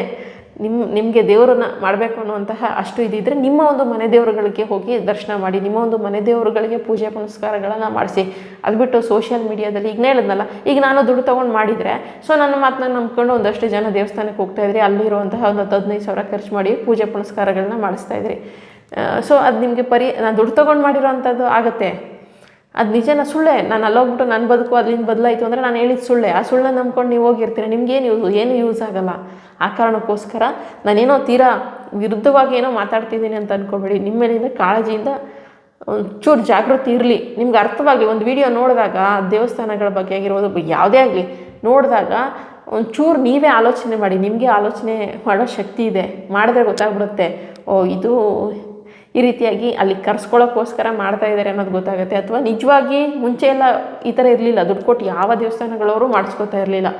ನಿಮ್ಮ ನಿಮಗೆ ದೇವರನ್ನ ಮಾಡಬೇಕು ಅನ್ನುವಂತಹ ಅಷ್ಟು ಇದಿದ್ರೆ ನಿಮ್ಮ ಒಂದು ಮನೆ ದೇವರುಗಳಿಗೆ ಹೋಗಿ ದರ್ಶನ ಮಾಡಿ, ನಿಮ್ಮ ಒಂದು ಮನೆ ದೇವರುಗಳಿಗೆ ಪೂಜೆ ಪುನಸ್ಕಾರಗಳನ್ನು ಮಾಡಿಸಿ. ಅದು ಬಿಟ್ಟು ಸೋಷಿಯಲ್ ಮೀಡಿಯಾದಲ್ಲಿ ಈಗ ಹೇಳಿದ್ನಲ್ಲ, ಈಗ ನಾನು ದುಡ್ಡು ತೊಗೊಂಡು ಮಾಡಿದರೆ ಸೊ ನನ್ನ ಮಾತನ್ನ ನಂಬ್ಕೊಂಡು ಒಂದಷ್ಟು ಜನ ದೇವಸ್ಥಾನಕ್ಕೆ ಹೋಗ್ತಾ ಇದ್ರಿ, ಅಲ್ಲಿರುವಂತಹ ಒಂದು ಹತ್ತು ಹದಿನೈದು ಸಾವಿರ ಖರ್ಚು ಮಾಡಿ ಪೂಜೆ ಪುನಸ್ಕಾರಗಳನ್ನ ಮಾಡಿಸ್ತಾ ಇದ್ರಿ. ಸೊ ಅದು ನಿಮಗೆ ಪರಿ, ನಾನು ದುಡ್ಡು ತೊಗೊಂಡು ಮಾಡಿರೋ ಅಂಥದ್ದು ಆಗುತ್ತೆ. ಅದು ನಿಜನ ಸುಳ್ಳೆ, ನಾನು ಅಲ್ಲೋಗ್ಬಿಟ್ಟು ನನ್ನ ಬದುಕು ಅಲ್ಲಿಂದ ಬದಲಾಯಿತು ಅಂದರೆ ನಾನು ಹೇಳಿದ ಸುಳ್ಳೆ. ಆ ಸುಳ್ಳನ್ನ ನಂಬ್ಕೊಂಡು ನೀವು ಹೋಗಿರ್ತೀರ ನಿಮ್ಗೇನು ಯೂಸ್ ಏನು ಯೂಸ್ ಆಗಲ್ಲ. ಆ ಕಾರಣಕ್ಕೋಸ್ಕರ ನಾನೇನೋ ತೀರಾ ವಿರುದ್ಧವಾಗಿ ಏನೋ ಮಾತಾಡ್ತಿದ್ದೀನಿ ಅಂತ ಅಂದ್ಕೊಬೇಡಿ ನಿಮ್ಮ ಮೇಲಿಂದ ಕಾಳಜಿಯಿಂದ ಒಂಚೂರು ಜಾಗೃತಿ ಇರಲಿ. ನಿಮ್ಗೆ ಅರ್ಥವಾಗಲಿ, ಒಂದು ವಿಡಿಯೋ ನೋಡಿದಾಗ, ದೇವಸ್ಥಾನಗಳ ಬಗ್ಗೆ ಆಗಿರ್ಬೋದು, ಯಾವುದೇ ಆಗಲಿ, ನೋಡಿದಾಗ ಒಂಚೂರು ನೀವೇ ಆಲೋಚನೆ ಮಾಡಿ. ನಿಮಗೆ ಆಲೋಚನೆ ಮಾಡೋ ಶಕ್ತಿ ಇದೆ. ಮಾಡಿದ್ರೆ ಗೊತ್ತಾಗ್ಬಿಡುತ್ತೆ. ಓ, ಇದು ಈ ರೀತಿಯಾಗಿ ಅಲ್ಲಿ ಕರ್ಸ್ಕೊಳ್ಳೋಕ್ಕೋಸ್ಕರ ಮಾಡ್ತಾ ಇದ್ದಾರೆ ಅನ್ನೋದು ಗೊತ್ತಾಗುತ್ತೆ. ಅಥವಾ ನಿಜವಾಗಿ ಮುಂಚೆ ಎಲ್ಲ ಈ ಥರ ಇರಲಿಲ್ಲ. ದುಡ್ಡು ಕೊಟ್ಟು ಯಾವ ದೇವಸ್ಥಾನಗಳವರು ಮಾಡಿಸ್ಕೋತಾ ಇರಲಿಲ್ಲ.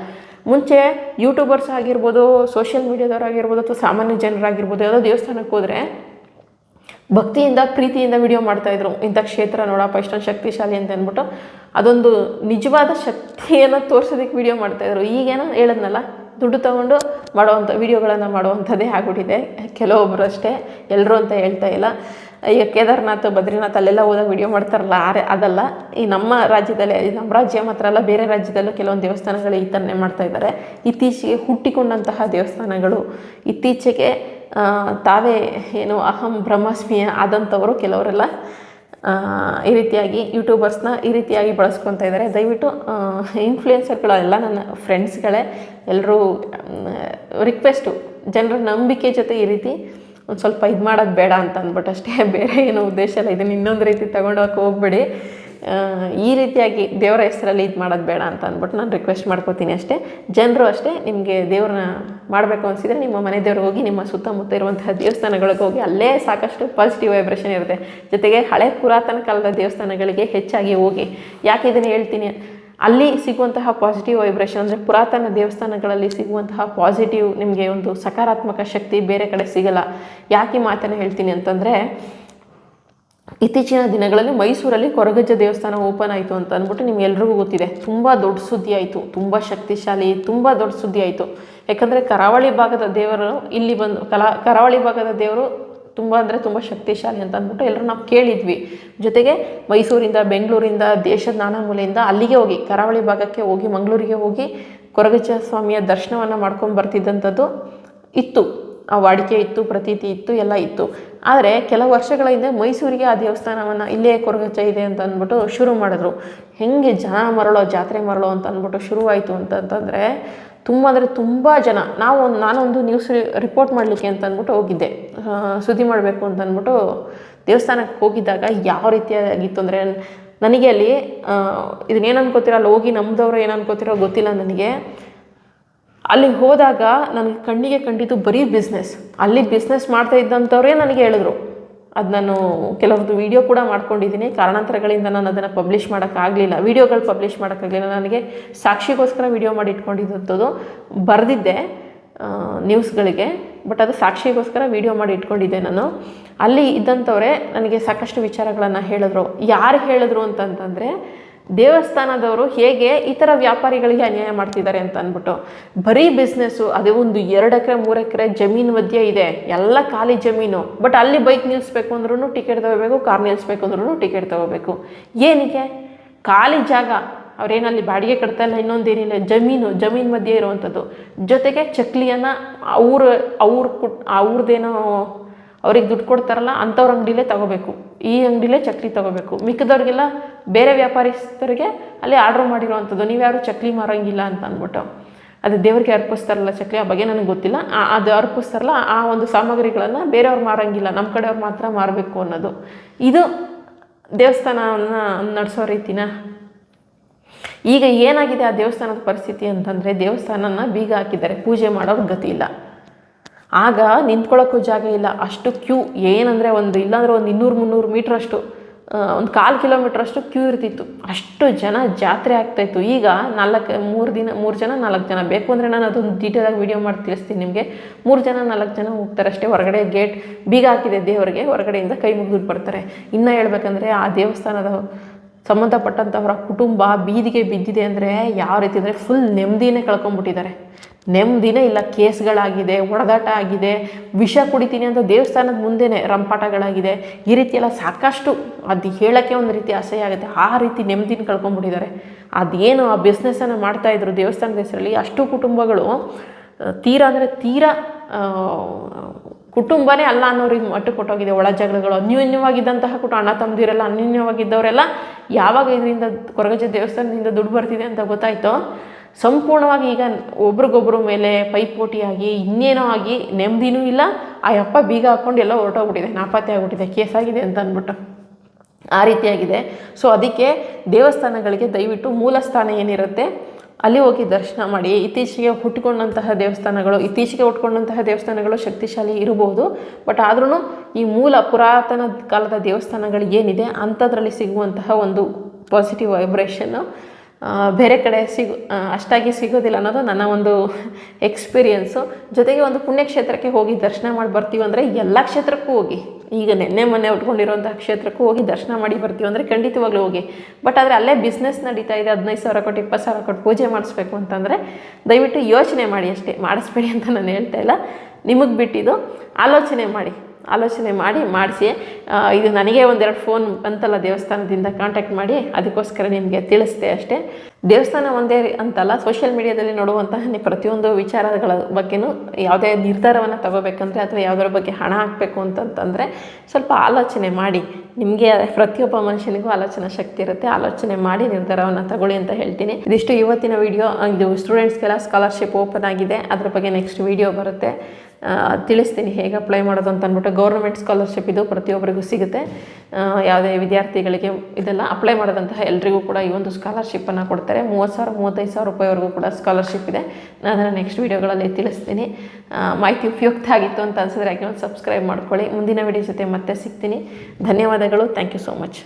ಮುಂಚೆ ಯೂಟ್ಯೂಬರ್ಸ್ ಆಗಿರ್ಬೋದು ಸೋಷಿಯಲ್ ಮೀಡಿಯಾದವರಾಗಿರ್ಬೋದು ಅಥವಾ ಸಾಮಾನ್ಯ ಜನರಾಗಿರ್ಬೋದು, ಯಾವುದೋ ದೇವಸ್ಥಾನಕ್ಕೆ ಹೋದರೆ ಭಕ್ತಿಯಿಂದ, ಪ್ರೀತಿಯಿಂದ ವಿಡಿಯೋ ಮಾಡ್ತಾಯಿದ್ರು ಇಂಥ ಕ್ಷೇತ್ರ ನೋಡಪ್ಪ, ಇಷ್ಟೊಂದು ಶಕ್ತಿಶಾಲಿ ಅಂತ ಅಂದ್ಬಿಟ್ಟು ಅದೊಂದು ನಿಜವಾದ ಶಕ್ತಿಯನ್ನು ತೋರಿಸೋದಕ್ಕೆ ವಿಡಿಯೋ ಮಾಡ್ತಾಯಿದ್ರು ಈಗೇನೋ ಹೇಳದ್ನಲ್ಲ? ದುಡ್ಡು ತೊಗೊಂಡು ಮಾಡುವಂಥ, ವೀಡಿಯೋಗಳನ್ನು ಮಾಡುವಂಥದ್ದೇ ಆಗ್ಬಿಟ್ಟಿದೆ. ಕೆಲವೊಬ್ಬರು ಅಷ್ಟೇ. ಎಲ್ಲರೂ ಅಂತ ಹೇಳ್ತಾ ಇಲ್ಲ. ಈಗ ಕೇದಾರ್ನಾಥ್, ಬದ್ರಿನಾಥ್ ಅಲ್ಲೆಲ್ಲ ಹೋದಾಗ ವೀಡಿಯೋ ಮಾಡ್ತಾರಲ್ಲ, ಆರೆ ಅದಲ್ಲ. ಈ ನಮ್ಮ ರಾಜ್ಯದಲ್ಲೇ ನಮ್ಮ ರಾಜ್ಯ ಮಾತ್ರ ಅಲ್ಲ, ಬೇರೆ ರಾಜ್ಯದಲ್ಲೂ ಕೆಲವೊಂದು ದೇವಸ್ಥಾನಗಳು ಈ ಥರನೇ ಮಾಡ್ತಾ ಇದ್ದಾರೆ. ಇತ್ತೀಚೆಗೆ ಹುಟ್ಟಿಕೊಂಡಂತಹ ದೇವಸ್ಥಾನಗಳು, ಇತ್ತೀಚೆಗೆ ತಾವೇ ಏನು ಅಹಂ ಬ್ರಹ್ಮಾಸ್ಮಿಯ ಆದಂಥವರು ಕೆಲವರೆಲ್ಲ ಈ ರೀತಿಯಾಗಿ ಯೂಟ್ಯೂಬರ್ಸ್ನ ಈ ರೀತಿಯಾಗಿ ಬಳಸ್ಕೊತಾ ಇದ್ದಾರೆ ದಯವಿಟ್ಟು ಇನ್ಫ್ಲೂಯೆನ್ಸರ್ಗಳೆಲ್ಲ ನನ್ನ ಫ್ರೆಂಡ್ಸ್ಗಳೇ ಎಲ್ಲರೂ ರಿಕ್ವೆಸ್ಟು ಜನರ ನಂಬಿಕೆ ಜೊತೆ ಈ ರೀತಿ ಒಂದು ಸ್ವಲ್ಪ ಇದು ಮಾಡೋದು ಬೇಡ ಅಂತ ಅಂದ್ಬಿಟ್ಟು ಅಷ್ಟೇ. [LAUGHS] ಬೇರೆ ಏನೋ ಉದ್ದೇಶ ಇಲ್ಲ. ಇದನ್ನು ಇನ್ನೊಂದು ರೀತಿ ತಗೊಂಡೋಗಕ್ಕೆ ಹೋಗ್ಬೇಡಿ. ಈ ರೀತಿಯಾಗಿ ದೇವರ ಹೆಸರಲ್ಲಿ ಇದು ಮಾಡೋದು ಬೇಡ ಅಂತ ಅಂದ್ಬಿಟ್ಟು ನಾನು ರಿಕ್ವೆಸ್ಟ್ ಮಾಡ್ಕೋತೀನಿ ಅಷ್ಟೇ. ಜನರು ಅಷ್ಟೇ ನಿಮಗೆ ದೇವ್ರನ್ನ ಮಾಡಬೇಕು ಅನಿಸಿದರೆ ನಿಮ್ಮ ಮನೆ ದೇವ್ರಿಗೆ ಹೋಗಿ ನಿಮ್ಮ ಸುತ್ತಮುತ್ತ ಇರುವಂತಹ ದೇವಸ್ಥಾನಗಳಿಗೆ ಹೋಗಿ ಅಲ್ಲೇ ಸಾಕಷ್ಟು ಪಾಸಿಟಿವ್ ವೈಬ್ರೇಷನ್ ಇರುತ್ತೆ. ಜೊತೆಗೆ ಹಳೆ ಪುರಾತನ ಕಾಲದ ದೇವಸ್ಥಾನಗಳಿಗೆ ಹೆಚ್ಚಾಗಿ ಹೋಗಿ. ಯಾಕೆ ಇದನ್ನು ಹೇಳ್ತೀನಿ? ಅಲ್ಲಿ ಸಿಗುವಂತಹ ಪಾಸಿಟಿವ್ ವೈಬ್ರೇಷನ್ ಅಂದರೆ ಪುರಾತನ ದೇವಸ್ಥಾನಗಳಲ್ಲಿ ಸಿಗುವಂತಹ ಪಾಸಿಟಿವ್ ನಿಮಗೆ ಒಂದು ಸಕಾರಾತ್ಮಕ ಶಕ್ತಿ ಬೇರೆ ಕಡೆ ಸಿಗಲ್ಲ. ಯಾಕೆ ಮಾತನ್ನು ಹೇಳ್ತೀನಿ ಅಂತಂದರೆ ಇತ್ತೀಚಿನ ದಿನಗಳಲ್ಲಿ ಮೈಸೂರಲ್ಲಿ ಕೊರಗಜ್ಜ ದೇವಸ್ಥಾನ ಓಪನ್ ಆಯಿತು ಅಂತ ಅಂದ್ಬಿಟ್ಟು ನಿಮ್ಗೆಲ್ರಿಗೂ ಗೊತ್ತಿದೆ. ತುಂಬ ದೊಡ್ಡ ಸುದ್ದಿ ಆಯಿತು, ತುಂಬ ಶಕ್ತಿಶಾಲಿ, ತುಂಬ ದೊಡ್ಡ ಸುದ್ದಿ ಆಯಿತು. ಯಾಕಂದರೆ ಕರಾವಳಿ ಭಾಗದ ದೇವರು ಇಲ್ಲಿ ಬಂದು, ಕಲಾ, ಕರಾವಳಿ ಭಾಗದ ದೇವರು ತುಂಬ ಅಂದರೆ ತುಂಬ ಶಕ್ತಿಶಾಲಿ ಅಂತ ಅಂದ್ಬಿಟ್ಟು ಎಲ್ಲರೂ ನಾವು ಕೇಳಿದ್ವಿ. ಜೊತೆಗೆ ಮೈಸೂರಿಂದ, ಬೆಂಗಳೂರಿಂದ, ದೇಶದ ನಾನಾ ಮೂಲೆಯಿಂದ ಅಲ್ಲಿಗೆ ಹೋಗಿ, ಕರಾವಳಿ ಭಾಗಕ್ಕೆ ಹೋಗಿ, ಮಂಗಳೂರಿಗೆ ಹೋಗಿ ಕೊರಗಜ್ಜ ಸ್ವಾಮಿಯ ದರ್ಶನವನ್ನು ಮಾಡ್ಕೊಂಡು ಬರ್ತಿದ್ದಂಥದ್ದು ಇತ್ತು. ಆ ವಾಡಿಕೆ ಇತ್ತು, ಪ್ರತೀತಿ ಇತ್ತು, ಎಲ್ಲ ಇತ್ತು. ಆದರೆ ಕೆಲವು ವರ್ಷಗಳ ಹಿಂದೆ ಮೈಸೂರಿಗೆ ಆ ದೇವಸ್ಥಾನವನ್ನು ಇಲ್ಲೇ ಕೊರಗಚ್ಚ ಇದೆ ಅಂತ ಅಂದ್ಬಿಟ್ಟು ಶುರು ಮಾಡಿದ್ರು. ಹೆಂಗೆ ಜನ ಮರಳೋ, ಜಾತ್ರೆ ಮರಳೋ ಅಂತ ಅಂದ್ಬಿಟ್ಟು ಶುರುವಾಯಿತು ಅಂತಂತಂದರೆ ತುಂಬ ಅಂದರೆ ತುಂಬ ಜನ. ನಾವು ಒಂದು, ನಾನೊಂದು ನ್ಯೂಸ್ ರಿಪೋರ್ಟ್ ಮಾಡಲಿಕ್ಕೆ ಅಂತ ಅಂದ್ಬಿಟ್ಟು ಹೋಗಿದ್ದೆ. ಸುದ್ದಿ ಮಾಡಬೇಕು ಅಂತ ಅಂದ್ಬಿಟ್ಟು ದೇವಸ್ಥಾನಕ್ಕೆ ಹೋಗಿದ್ದಾಗ ಯಾವ ರೀತಿಯಾಗಿತ್ತು ಅಂದರೆ ನನಗೆ ಅಲ್ಲಿ ಇದನ್ನೇನು ಅನ್ಕೋತಿರೋ, ಅಲ್ಲಿ ಹೋಗಿ ನಮ್ಮದವ್ರು ಏನು ಅನ್ಕೋತಿರೋ ಗೊತ್ತಿಲ್ಲ ನನಗೆ. ಅಲ್ಲಿ ಹೋದಾಗ ನನಗೆ ಕಣ್ಣಿಗೆ ಕಂಡಿದ್ದು ಬರೀ ಬಿಸ್ನೆಸ್ ಅಲ್ಲಿ ಬಿಸ್ನೆಸ್ ಮಾಡ್ತಾ ಇದ್ದಂಥವ್ರೇ ನನಗೆ ಹೇಳಿದ್ರು. ಅದು ನಾನು ಕೆಲವೊಂದು ವೀಡಿಯೋ ಕೂಡ ಮಾಡ್ಕೊಂಡಿದ್ದೀನಿ. ಕಾರಣಾಂತರಗಳಿಂದ ನಾನು ಅದನ್ನು ಪಬ್ಲಿಷ್ ಮಾಡೋಕ್ಕಾಗಲಿಲ್ಲ. ವೀಡಿಯೋಗಳು ಪಬ್ಲಿಷ್ ಮಾಡೋಕ್ಕಾಗಲಿಲ್ಲ. ನನಗೆ ಸಾಕ್ಷಿಗೋಸ್ಕರ ವೀಡಿಯೋ ಮಾಡಿ ಇಟ್ಕೊಂಡಿದ್ದಂಥದ್ದು ಬರೆದಿದ್ದೆ ನ್ಯೂಸ್ಗಳಿಗೆ ಬಟ್ ಅದು ಸಾಕ್ಷಿಗೋಸ್ಕರ ವೀಡಿಯೋ ಮಾಡಿ ಇಟ್ಕೊಂಡಿದ್ದೆ ನಾನು. ಅಲ್ಲಿ ಇದ್ದಂಥವ್ರೆ ನನಗೆ ಸಾಕಷ್ಟು ವಿಚಾರಗಳನ್ನು ಹೇಳಿದ್ರು. ಯಾರು ಹೇಳಿದ್ರು ಅಂತಂತಂದರೆ ದೇವಸ್ಥಾನದವರು ಹೇಗೆ ಥರ ವ್ಯಾಪಾರಿಗಳಿಗೆ ಅನ್ಯಾಯ ಮಾಡ್ತಿದ್ದಾರೆ ಅಂತ ಅಂದ್ಬಿಟ್ಟು, ಬರೀ ಬಿಸ್ನೆಸ್ಸು ಅದೇ ಒಂದು ಎರಡು ಎಕರೆ, ಮೂರು ಎಕರೆ ಜಮೀನು ಮಧ್ಯೆ ಇದೆ. ಎಲ್ಲ ಖಾಲಿ ಜಮೀನು. ಬಟ್ ಅಲ್ಲಿ ಬೈಕ್ ನಿಲ್ಲಿಸ್ಬೇಕು ಅಂದ್ರೂ ಟಿಕೆಟ್ ತಗೋಬೇಕು ಕಾರ್ ನಿಲ್ಲಿಸ್ಬೇಕು ಅಂದ್ರೂ ಟಿಕೆಟ್ ತಗೋಬೇಕು. ಏನಕ್ಕೆ ಖಾಲಿ ಜಾಗ. ಅವ್ರೇನಲ್ಲಿ ಬಾಡಿಗೆ ಕಟ್ತಾ ಇಲ್ಲ, ಇನ್ನೊಂದೇನಿಲ್ಲ. ಜಮೀನು ಜಮೀನು ಮಧ್ಯೆ ಇರುವಂಥದ್ದು. ಜೊತೆಗೆ ಚಕ್ಲಿಯನ್ನು ಅವ್ರ ಅವ್ರ ಕುಟ್ ಅವ್ರದ್ದೇನೋ ಅವ್ರಿಗೆ ದುಡ್ಡು ಕೊಡ್ತಾರಲ್ಲ ಅಂಥವ್ರ ಅಂಗಡಿಲೇ ತಗೋಬೇಕು. ಈ ಅಂಗಡಿಲೇ ಚಕ್ಲಿ ತಗೋಬೇಕು. ಮಿಕ್ಕದವ್ರಿಗೆಲ್ಲ ಬೇರೆ ವ್ಯಾಪಾರಿಸ್ತರಿಗೆ ಅಲ್ಲಿ ಆರ್ಡ್ರ್ ಮಾಡಿರೋವಂಥದ್ದು. ನೀವ್ಯಾರು ಚಕ್ಲಿ ಮಾರೋಂಗಿಲ್ಲ ಅಂತ ಅಂದ್ಬಿಟ್ಟು. ಅದು ದೇವರಿಗೆ ಅರ್ಪಿಸ್ತಾರಲ್ಲ ಚಕ್ಲಿ, ಆ ಬಗ್ಗೆ ನನಗೆ ಗೊತ್ತಿಲ್ಲ. ಅದು ಅರ್ಪಿಸ್ತಾರಲ್ಲ, ಆ ಒಂದು ಸಾಮಗ್ರಿಗಳನ್ನು ಬೇರೆಯವ್ರು ಮಾರೋಂಗಿಲ್ಲ. ನಮ್ಮ ಕಡೆಯವ್ರು ಮಾತ್ರ ಮಾರಬೇಕು ಅನ್ನೋದು. ಇದು ದೇವಸ್ಥಾನವನ್ನು ನಡೆಸೋ ರೀತಿನ. ಈಗ ಏನಾಗಿದೆ ಆ ದೇವಸ್ಥಾನದ ಪರಿಸ್ಥಿತಿ ಅಂತಂದರೆ ದೇವಸ್ಥಾನನ ಬೀಗ ಹಾಕಿದ್ದಾರೆ. ಪೂಜೆ ಮಾಡೋರು ಗತಿ ಇಲ್ಲ. ಆಗ ನಿಂತ್ಕೊಳ್ಳೋಕ್ಕೂ ಜಾಗ ಇಲ್ಲ. ಅಷ್ಟು ಕ್ಯೂ, ಏನಂದರೆ ಒಂದು ಇಲ್ಲಾಂದರೆ ಒಂದು ಇನ್ನೂರು ಮುನ್ನೂರು ಮೀಟ್ರಷ್ಟು ಒಂದು ಕಾಲು ಕಿಲೋಮೀಟ್ರಷ್ಟು ಕ್ಯೂ ಇರ್ತಿತ್ತು. ಅಷ್ಟು ಜನ ಜಾತ್ರೆ ಆಗ್ತಾಯಿತ್ತು ಈಗ ನಾಲ್ಕು, ಮೂರು ದಿನ, ಮೂರು ಜನ, ನಾಲ್ಕು ಜನ. ಬೇಕು ಅಂದರೆ ನಾನು ಅದೊಂದು ಡೀಟೇಲಾಗಿ ವೀಡಿಯೋ ಮಾಡಿ ತಿಳಿಸ್ತೀನಿ ನಿಮಗೆ. ಮೂರು ಜನ, ನಾಲ್ಕು ಜನ ಹೋಗ್ತಾರೆ ಅಷ್ಟೇ. ಹೊರಗಡೆ ಗೇಟ್ ಬೀಗ ಹಾಕಿದೆ ದೇವರಿಗೆ. ಹೊರಗಡೆಯಿಂದ ಕೈ ಮುಗಿದು ಬರ್ತಾರೆ. ಇನ್ನೂ ಹೇಳ್ಬೇಕಂದ್ರೆ ಆ ದೇವಸ್ಥಾನದ ಸಂಬಂಧಪಟ್ಟಂಥವರ ಕುಟುಂಬ ಬೀದಿಗೆ ಬಿದ್ದಿದೆ ಅಂದರೆ ಯಾವ ರೀತಿ ಅಂದರೆ ಫುಲ್ ನೆಮ್ಮದಿನೇ ಕಳ್ಕೊಂಡ್ಬಿಟ್ಟಿದ್ದಾರೆ. ನೆಮ್ಮದಿನೇ ಇಲ್ಲ, ಕೇಸ್ಗಳಾಗಿದೆ ಹೊಡೆದಾಟ ಆಗಿದೆ, ವಿಷ ಕುಡಿತೀನಿ ಅಂತ ದೇವಸ್ಥಾನದ ಮುಂದೆನೇ ರಂಪಾಟಗಳಾಗಿದೆ. ಈ ರೀತಿ ಸಾಕಷ್ಟು ಅದು ಹೇಳೋಕ್ಕೆ ಒಂದು ರೀತಿ ಅಸಹ್ಯ ಆಗುತ್ತೆ. ಆ ರೀತಿ ನೆಮ್ಮದಿನ ಕಳ್ಕೊಂಬಿಟ್ಟಿದ್ದಾರೆ ಅದೇನು ಆ ಬಿಸ್ನೆಸ್ಸನ್ನು ಮಾಡ್ತಾಯಿದ್ರು ದೇವಸ್ಥಾನದ ಹೆಸರಲ್ಲಿ ಅಷ್ಟು ಕುಟುಂಬಗಳು ತೀರ ಅಂದರೆ ತೀರಾ ಕುಟುಂಬನೇ ಅಲ್ಲ ಅನ್ನೋರಿಗೆ ಮಟ್ಟಕ್ಕೆ ಕೊಟ್ಟೋಗಿದೆ, ಒಳ ಜಗಳಗಳು, ಅನ್ಯೋನ್ಯವಾಗಿದ್ದಂತಹ ಕುಟುಂಬ, ಅಣ್ಣ ತಮ್ಮದಿರೆಲ್ಲ ಅನ್ಯೋನ್ಯವಾಗಿದ್ದವರೆಲ್ಲ ಯಾವಾಗ ಇದರಿಂದ ಕೊರಗಜ್ಜ ದೇವಸ್ಥಾನದಿಂದ ದುಡ್ಡು ಬರ್ತಿದೆ ಅಂತ ಗೊತ್ತಾಯ್ತೋ? ಸಂಪೂರ್ಣವಾಗಿ ಈಗ ಒಬ್ರಿಗೊಬ್ರ ಮೇಲೆ ಪೈಪೋಟಿಯಾಗಿ, ಇನ್ನೇನೋ ಆಗಿ ನೆಮ್ಮದಿನೂ ಇಲ್ಲ. ಆ ಅಪ್ಪ ಬೀಗ ಹಾಕ್ಕೊಂಡು ಎಲ್ಲ ಹೊರಟೋಗ್ಬಿಟ್ಟಿದೆ, ನಾಪತ್ತೆ ಆಗ್ಬಿಟ್ಟಿದೆ ಕೇಸಾಗಿದೆ ಅಂತ ಅಂದ್ಬಿಟ್ಟು. ಆ ರೀತಿಯಾಗಿದೆ. ಸೊ ಅದಕ್ಕೆ ದೇವಸ್ಥಾನಗಳಿಗೆ ದಯವಿಟ್ಟು ಮೂಲ ಸ್ಥಾನ ಏನಿರುತ್ತೆ? ಅಲ್ಲಿ ಹೋಗಿ ದರ್ಶನ ಮಾಡಿ, ಇತ್ತೀಚೆಗೆ ಹುಟ್ಟಿಕೊಂಡಂತಹ ದೇವಸ್ಥಾನಗಳು, ಇತ್ತೀಚೆಗೆ ಹುಟ್ಕೊಂಡಂತಹ ದೇವಸ್ಥಾನಗಳು ಶಕ್ತಿಶಾಲಿ ಇರಬಹುದು. ಬಟ್ ಆದ್ರೂ ಈ ಮೂಲ ಪುರಾತನ ಕಾಲದ ದೇವಸ್ಥಾನಗಳು ಏನಿದೆ, ಅಂಥದ್ರಲ್ಲಿ ಸಿಗುವಂತಹ ಒಂದು ಪಾಸಿಟಿವ್ ವೈಬ್ರೇಷನ್ನು ಬೇರೆ ಕಡೆ ಸಿಗು ಅಷ್ಟಾಗಿ ಸಿಗೋದಿಲ್ಲ ಅನ್ನೋದು ನನ್ನ ಒಂದು ಎಕ್ಸ್ಪೀರಿಯನ್ಸು ಜೊತೆಗೆ ಒಂದು ಪುಣ್ಯಕ್ಷೇತ್ರಕ್ಕೆ ಹೋಗಿ ದರ್ಶನ ಮಾಡಿ ಬರ್ತೀವಿ ಅಂದರೆ ಎಲ್ಲ ಕ್ಷೇತ್ರಕ್ಕೂ ಹೋಗಿ. ಈಗ ನೆನ್ನೆ ಮೊನ್ನೆ ಉಟ್ಕೊಂಡಿರೋಂಥ ಕ್ಷೇತ್ರಕ್ಕೂ ಹೋಗಿ ದರ್ಶನ ಮಾಡಿ ಬರ್ತೀವಿ ಅಂದರೆ ಖಂಡಿತವಾಗ್ಲೂ ಹೋಗಿ. ಬಟ್ ಆದರೆ ಅಲ್ಲೇ ಬಿಸ್ನೆಸ್ ನಡೀತಾ ಇದೆ, ಹದಿನೈದು ಸಾವಿರ ಕೊಟ್ಟು ಇಪ್ಪತ್ತು ಸಾವಿರ ಕೊಟ್ಟು ಪೂಜೆ ಮಾಡಿಸ್ಬೇಕು ಅಂತಂದರೆ ದಯವಿಟ್ಟು ಯೋಚನೆ ಮಾಡಿ ಅಷ್ಟೇ. ಮಾಡಿಸ್ಬೇಡಿ ಅಂತ ನಾನು ಹೇಳ್ತಾ ಇಲ್ಲ. ನಿಮಗೆ ಬಿಟ್ಟಿದ್ದು ಆಲೋಚನೆ ಮಾಡಿ ಆಲೋಚನೆ ಮಾಡಿ, ಮಾಡಿಸಿ. ಇದು ನನಗೆ ಒಂದೆರಡು ಫೋನ್ ಬಂತಲ್ಲ ದೇವಸ್ಥಾನದಿಂದ ಕಾಂಟ್ಯಾಕ್ಟ್ ಮಾಡಿ, ಅದಕ್ಕೋಸ್ಕರ ನಿಮಗೆ ತಿಳಿಸ್ದೆ ಅಷ್ಟೇ. ದೇವಸ್ಥಾನ ಒಂದೇ ಅಂತಲ್ಲ ಸೋಷಿಯಲ್ ಮೀಡಿಯಾದಲ್ಲಿ ನೋಡುವಂತಹ ಪ್ರತಿಯೊಂದು ವಿಚಾರಗಳ ಬಗ್ಗೆನೂ ಯಾವುದೇ ನಿರ್ಧಾರವನ್ನು ತಗೋಬೇಕಂದ್ರೆ ಅಥವಾ ಯಾವುದರ ಬಗ್ಗೆ ಹಣ ಹಾಕಬೇಕು ಅಂತಂತಂದರೆ ಸ್ವಲ್ಪ ಆಲೋಚನೆ ಮಾಡಿ. ನಿಮಗೆ ಪ್ರತಿಯೊಬ್ಬ ಮನುಷ್ಯನಿಗೂ ಆಲೋಚನಾ ಶಕ್ತಿ ಇರುತ್ತೆ. ಆಲೋಚನೆ ಮಾಡಿ ನಿರ್ಧಾರವನ್ನು ತಗೊಳ್ಳಿ ಅಂತ ಹೇಳ್ತೀನಿ. ಇದಿಷ್ಟು ಇವತ್ತಿನ ವಿಡಿಯೋ ಇದು ಸ್ಟೂಡೆಂಟ್ಸ್ಗೆಲ್ಲ ಸ್ಕಾಲರ್ಶಿಪ್ ಓಪನ್ ಆಗಿದೆ. ಅದ್ರ ಬಗ್ಗೆ ನೆಕ್ಸ್ಟ್ ವಿಡಿಯೋ ಬರುತ್ತೆ. ತಿಳಿಸ್ತೀನಿ ಹೇಗೆ ಅಪ್ಲೈ ಮಾಡೋದು ಅಂತ ಅಂದ್ಬಿಟ್ಟು ಗೌರ್ಮೆಂಟ್ ಸ್ಕಾಲರ್ಶಿಪ್ ಇದು ಪ್ರತಿಯೊಬ್ಬರಿಗೂ ಸಿಗುತ್ತೆ. ಯಾವುದೇ ವಿದ್ಯಾರ್ಥಿಗಳಿಗೆ ಇದೆಲ್ಲ ಅಪ್ಲೈ ಮಾಡೋದಂತಹ ಎಲ್ರಿಗೂ ಕೂಡ ಈ ಒಂದು ಸ್ಕಾಲರ್ಶಿಪ್ಪನ್ನು ಕೊಡ್ತಾರೆ. ಮೂವತ್ತು ಸಾವಿರ, ಮೂವತ್ತೈದು ಸಾವಿರ ರೂಪಾಯಿವರೆಗೂ ಕೂಡ ಸ್ಕಾಲರ್ಶಿಪ್ ಇದೆ. ನಾನು ಅದನ್ನು ನೆಕ್ಸ್ಟ್ ವೀಡಿಯೋಗಳಲ್ಲಿ ತಿಳಿಸ್ತೀನಿ. ಮಾಹಿತಿ ಉಪಯುಕ್ತ ಆಗಿತ್ತು ಅಂತ ಅನ್ಸಿದ್ರೆ ಹಾಗೆ ಒಂದು ಸಬ್ಸ್ಕ್ರೈಬ್ ಮಾಡ್ಕೊಳ್ಳಿ. ಮುಂದಿನ ವಿಡಿಯೋ ಜೊತೆ ಮತ್ತೆ ಸಿಗ್ತೀನಿ. ಧನ್ಯವಾದಗಳು. Thank you so much